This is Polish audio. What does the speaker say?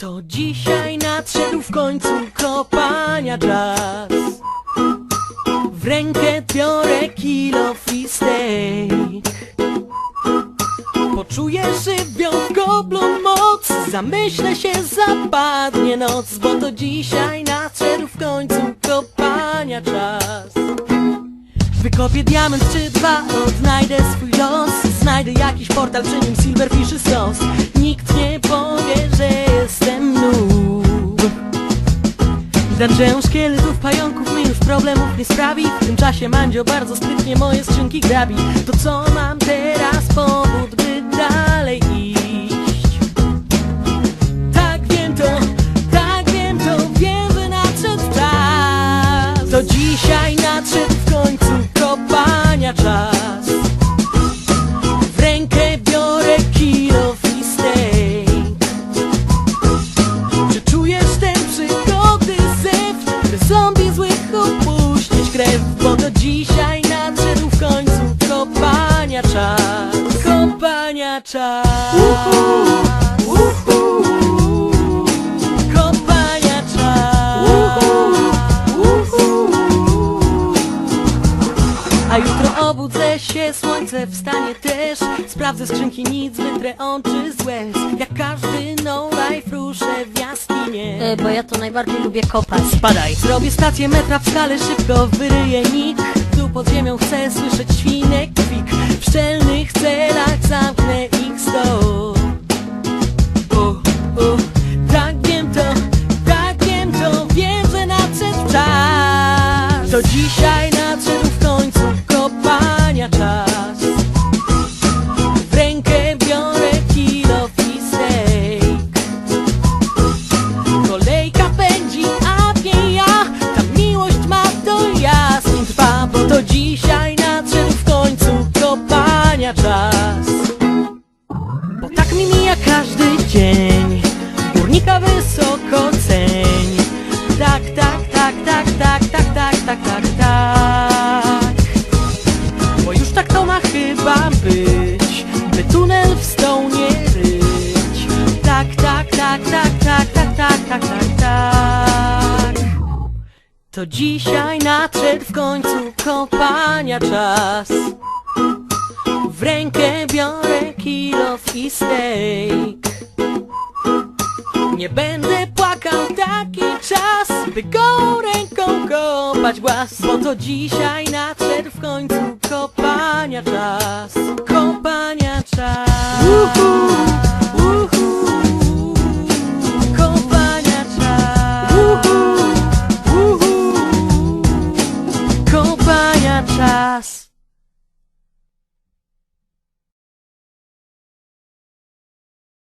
To dzisiaj nadszedł w końcu kopania czas W rękę biorę kilo steak Poczuję żywią w goblu moc Zamyślę się, zapadnie noc Bo to dzisiaj nadszedł w końcu kopania czas. Wykopię diament czy dwa, odnajdę swój los Znajdę jakiś portal, przy nim Silverfish stos Nikt nie powie, Dungeon szkieletów, pająków mi już problemów nie sprawi. W tym czasie Mandzio bardzo sprytnie moje skrzynki grabi. To co mam teraz powód, Bo to dzisiaj nadszedł w końcu kopania czas. Kopania czas. Kopania czas. A jutro obudzę się, słońce wstanie też. Sprawdzę skrzynki, nic, wytrę oczy z łez. Jak każdy no life ruszę w bo ja to najbardziej lubię kopać. Spadaj. Zrobię stację metra w skale, szybko wyryję nik Tu pod ziemią chcę słyszeć świnek kwik. W szczelnych celach zamknę ich sto Tak wiem to, tak wiem to Wiem, że nadszedł czas To dzisiaj dzisiaj nadszedł w końcu kopania czas. Bo tak mi mija każdy dzień. Górnika wysoko ceń. Tak, tak, tak, tak, tak, tak, tak, tak, tak, To dzisiaj nadszedł w końcu kopania czas. W rękę biorę kilo i steak Nie będę płakał taki czas By go ręką kopać głaz. Bo to dzisiaj nadszedł w końcu kopania czas. Kopania czas. Uhu.